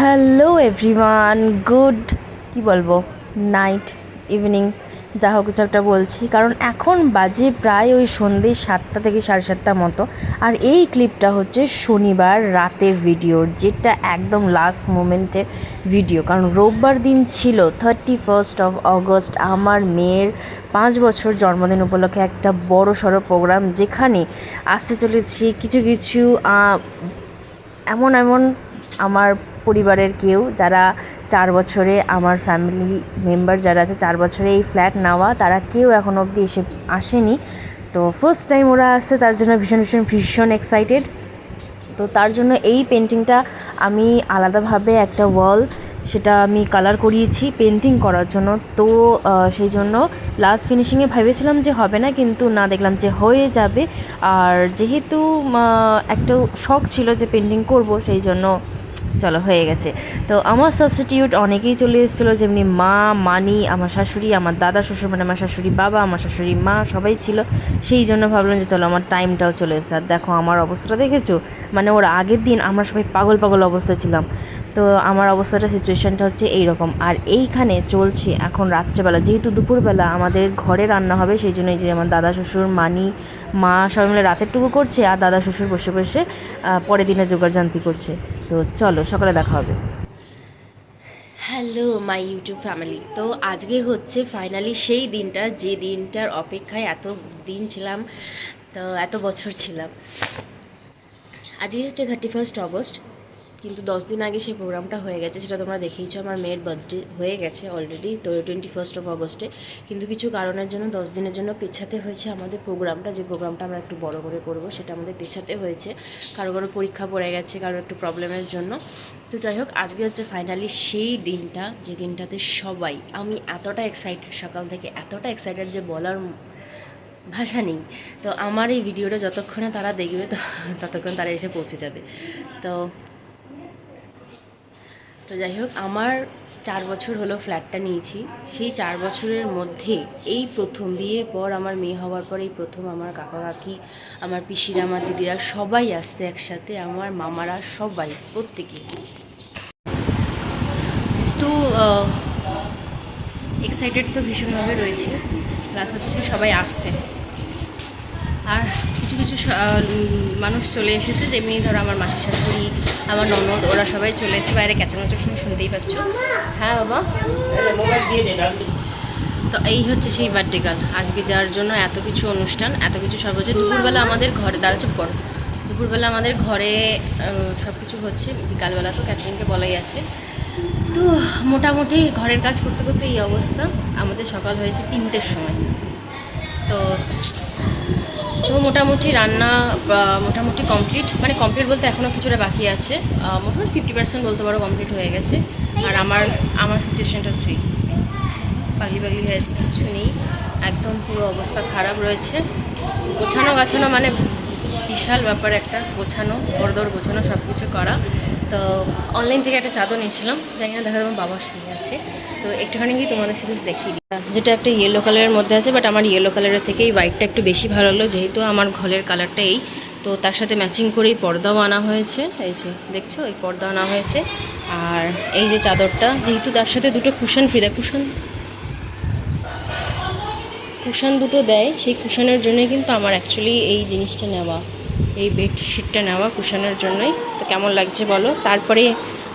Hello everyone, good, কি বলব, night, evening, যা হোক কিছু একটা বলছি। কারণ এখন বাজে প্রায় ওই সন্ধ্যে সাতটা থেকে সাড়ে সাতটা মতো, আর এই ক্লিপটা হচ্ছে শনিবার রাতের ভিডিও, যেটা একদম লাস্ট মোমেন্টের ভিডিও কারণ রোববার দিন ছিল থার্টি ফার্স্ট অফ অগস্ট আমার মেয়ের পাঁচ বছর জন্মদিন উপলক্ষে একটা বড় সড়ো প্রোগ্রাম যেখানে আসতে চলেছি কিছু কিছু এমন এমন আমার পরিবারের কেউ, যারা চার বছরে আমার ফ্যামিলি মেম্বার যারা আছে, চার বছরে এই ফ্ল্যাট নেওয়া, তারা কেউ এখন অবধি এসে আসেনি। তো ফার্স্ট টাইম ওরা আসছে, তার জন্য ভীষণ ভীষণ ভীষণ এক্সাইটেড তো তার জন্য এই পেন্টিংটা আমি আলাদাভাবে একটা ওয়াল সেটা আমি কালার করিয়েছি পেন্টিং করার জন্য। তো সেই জন্য লাস্ট ফিনিশিংয়ে ভেবেছিলাম যে হবে না, কিন্তু না, দেখলাম যে হয়ে যাবে। আর যেহেতু একটা শখ ছিল যে পেন্টিং করব, সেই জন্য চলো, হয়ে গেছে। তো আমার সাবস্টিটিউট অনেকেই চলে এসেছিল, যেমনি মা, মানি, আমার শাশুড়ি, আমার দাদা শ্বশুর মানে আমার শাশুড়ি বাবা, আমার শাশুড়ি মা সবাই ছিল। সেই জন্য ভাবলাম যে চলো, আমার টাইমটাও চলে এসেছে আর দেখো, আমার অবস্থাটা দেখেছ? মানে ওর আগের দিন আমরা সবাই পাগল পাগল অবস্থায় ছিলাম। তো আমার অবস্থাটা সিচুয়েশানটা হচ্ছে এই রকম আর এইখানে চলছে এখন রাত্রেবেলা। যেহেতু দুপুরবেলা আমাদের ঘরে রান্না হবে, সেই জন্য এই যে আমার দাদা, শ্বশুর, মানি, মা সবাই মিলে রাতেরটুকু করছে আর দাদা, শ্বশুর বসে বসে পরের দিনে জোগাড়জান্তি করছে। তো চলো, সকালে দেখা হবে। হ্যালো মাই ইউটিউব ফ্যামিলি তো আজকে হচ্ছে ফাইনালি সেই দিনটা, যে দিনটার অপেক্ষায় এত দিন ছিলাম, তো এত বছর ছিলাম। আজকে হচ্ছে থার্টি ফার্স্ট অগস্ট কিন্তু দশ দিন আগে সেই প্রোগ্রামটা হয়ে গেছে, সেটা তোমরা দেখেইছো। আমার মেয়ের বার্থডে হয়ে গেছে অলরেডি তো টোয়েন্টি ফার্স্ট অফ অগস্টে কিন্তু কিছু কারণের জন্য দশ দিনের জন্য পেছাতে হয়েছে আমাদের প্রোগ্রামটা। যে প্রোগ্রামটা আমরা একটু বড় করে করব, সেটা আমাদের পেছাতে হয়েছে। কারও কারও পরীক্ষা পড়ে গেছে, কারও একটু প্রবলেমের জন্য। তো যাই হোক, আজকে হচ্ছে ফাইনালি সেই দিনটা, যে দিনটাতে সবাই, আমি এতটা এক্সাইটেড সকাল থেকে এতটা এক্সাইটেড যে বলার ভাষা নেই। তো আমার এই ভিডিওটা যতক্ষণে তারা দেখবে, তো ততক্ষণ তারা এসে পৌঁছে যাবে। তো তো যাই হোক, আমার চার বছর হলো ফ্ল্যাটটা নিয়েছি। সেই চার বছরের মধ্যে এই প্রথম বিয়ের পর আমার মেয়ে হওয়ার পর এই প্রথম আমার কাকা কাকি আমার পিসিরা, আমার দিদিরা সবাই আসছে একসাথে, আমার মামারা সবাই, প্রত্যেকে। তো এক্সাইটেড তো ভীষণভাবে রয়েছে। প্লাস হচ্ছে সবাই আসছে। আর কিছু কিছু মানুষ চলে এসেছে, যেমনি ধরো আমার মাসি শাশুড়ি, আমার ননদ, ওরা সবাই চলে এসেছে। বাইরে ক্যাচামাচার শুনে শুনতেই পাচ্ছ। হ্যাঁ বাবা? তো এই হচ্ছে সেই বার্থডে গার্ল আজকে যার জন্য এত কিছু অনুষ্ঠান, এত কিছু সব হচ্ছে। দুপুরবেলা আমাদের ঘরে দাঁড়া, চুপ করো। দুপুরবেলা আমাদের ঘরে সব কিছু হচ্ছে। বিকালবেলা তো ক্যাটারিংকে বলাই আছে। তো মোটামুটি ঘরের কাজ করতে করতে এই অবস্থা। আমাদের সকাল হয়েছে তিনটের সময়। তো মোটামুটি রান্না মোটামুটি কমপ্লিট মানে কমপ্লিট বলতে এখনও কিছুটা বাকি আছে। মোটামুটি ফিফটি পার্সেন্ট বলতে পারো কমপ্লিট হয়ে গেছে। আর আমার আমার সিচুয়েশনটা হচ্ছে। পাগলি পাগলি হয়েছে কিছু নেই। একদম পুরো অবস্থা খারাপ রয়েছে। গোছানো গাছানো মানে বিশাল ব্যাপার একটা, গোছানো, ঘরদর গোছানো সব কিছু করা। তো অনলাইন থেকে একটা চাদর নিয়েছিলাম। জানি না দেখা যাবে বাবা শুয়ে আছে। তো একটুখানি গিয়ে তোমাদের সাথে দেখিয়ে যেটা একটা ইয়েলো কালারের মধ্যে আছে বাট আমার ইয়েলো কালারের থেকে এই হোয়াইটটা একটু বেশি ভালো হলো যেহেতু আমার ঘরের কালারটা এই। তো তার সাথে ম্যাচিং করেই পর্দাও আনা হয়েছে, এই যে দেখছ, এই পর্দা আনা হয়েছে। আর এই যে চাদরটা, যেহেতু তার সাথে দুটো কুশন ফ্রি দেয় কুশন কুশন দুটো দেয়, সেই কুশনের জন্যই কিন্তু আমার অ্যাকচুয়ালি এই জিনিসটা নেওয়া, এই বেডশিটটা নেওয়া কুশনের জন্যই। তো কেমন লাগছে বলো? তারপরে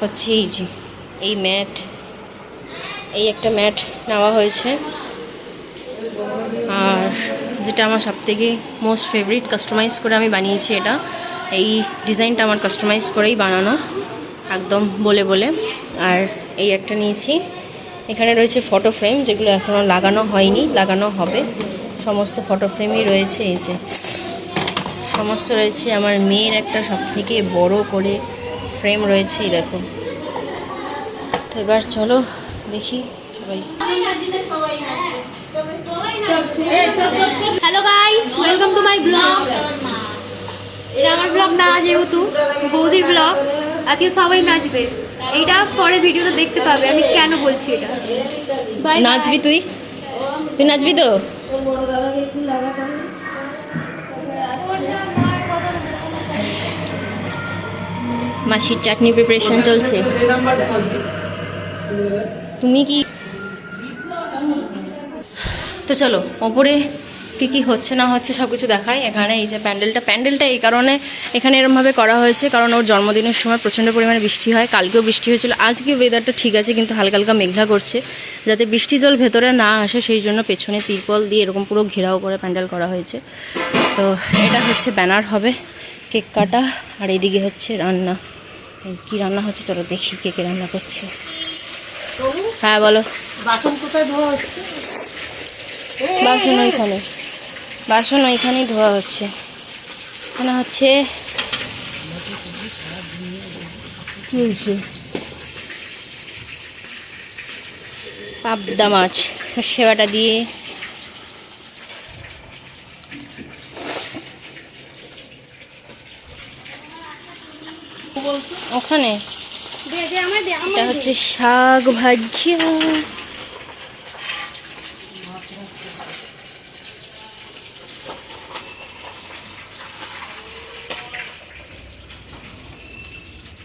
হচ্ছে এই যে, এই ম্যাট এই একটা ম্যাট নেওয়া হয়েছে। আর যেটা আমার সবথেকে মোস্ট ফেভারিট কাস্টমাইজ করে আমি বানিয়েছি এটা। এই ডিজাইনটা আমার কাস্টমাইজ করেই বানানো, একদম বলে বলে। আর এই একটা নিয়েছি। এখানে রয়েছে ফটো ফ্রেম যেগুলো এখনও লাগানো হয়নি, লাগানো হবে। সমস্ত ফটো ফ্রেমই রয়েছে, এই যে। সমস্ত রয়েছে, আমার মেয়ের একটা সব থেকে বড় করে ফ্রেম রয়েছে দেখো। তো এবার চলো দেখি সবাই। Hello guys welcome to my blog এটা আমার ব্লগ না যেহেতু বৌদির ব্লগ আজকে সবাই নাচবে। এইটা পরে ভিডিওতে দেখতে পাবে আমি কেন বলছি এটা. নাচবি তুই? তুই নাচবি তো? মাসির চাটনি প্রিপারেশন চলছে। তুমি কি তো চলো, ওপরে কী কী হচ্ছে না হচ্ছে সব কিছু দেখাই। এখানে এই যে প্যান্ডেলটা প্যান্ডেলটা এই কারণে এখানে এরমভাবে করা হয়েছে, কারণ ওর জন্মদিনের সময় প্রচণ্ড পরিমাণে বৃষ্টি হয়। কালকেও বৃষ্টি হয়েছিল। আজকে ওয়েদারটা ঠিক আছে, কিন্তু হালকা হালকা মেঘলা করছে। যাতে বৃষ্টি জল ভেতরে না আসে, সেই জন্য পেছনে তিরপল দিয়ে এরকম পুরো ঘেরাও করে প্যান্ডেল করা হয়েছে। তো এটা হচ্ছে ব্যানার হবে, কেক কাটা। আর এইদিকে হচ্ছে রান্না। কী রান্না হচ্ছে? চলো দেখি কে কে রান্না করছে। হ্যাঁ বলো। বাসন কোথায় ধোয়া হচ্ছে? বাসন ওইখানে। বাসন ওইখানেই ধোয়া হচ্ছে। এখানে হচ্ছে কি হয়েছে? পাবদা মাছ। সেবাটা দিয়ে ওখানে এটা হচ্ছে শাক ভাজা।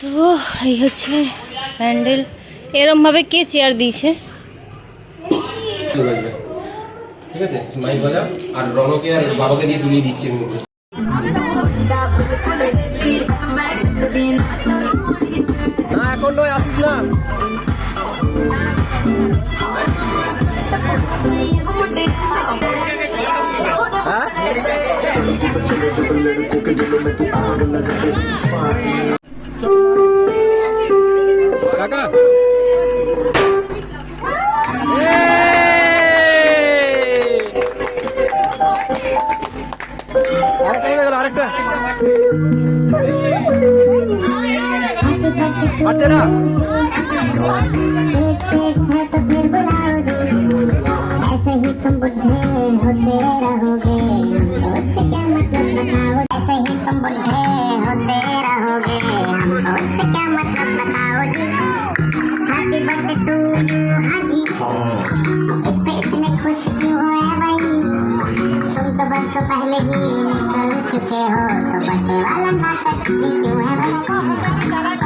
তো এই হচ্ছে প্যান্ডেল। এরমভাবে কে চেয়ার দিয়েছে? ঠিক আছে। আর রনকে আর বাবাকে দিয়ে তুলিয়ে দিচ্ছি এখন নয় আসিস না হ্যাঁ কাকা আরেকটা আরেকটা खुश क्यों हो पहले ही निकल चुके हो तो बर्थडे वाला नाटक क्यों है भाई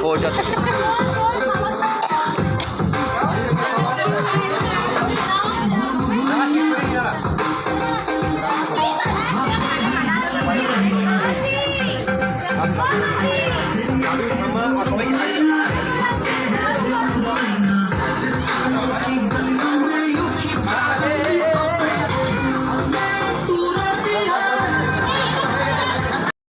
Oh, jatuh.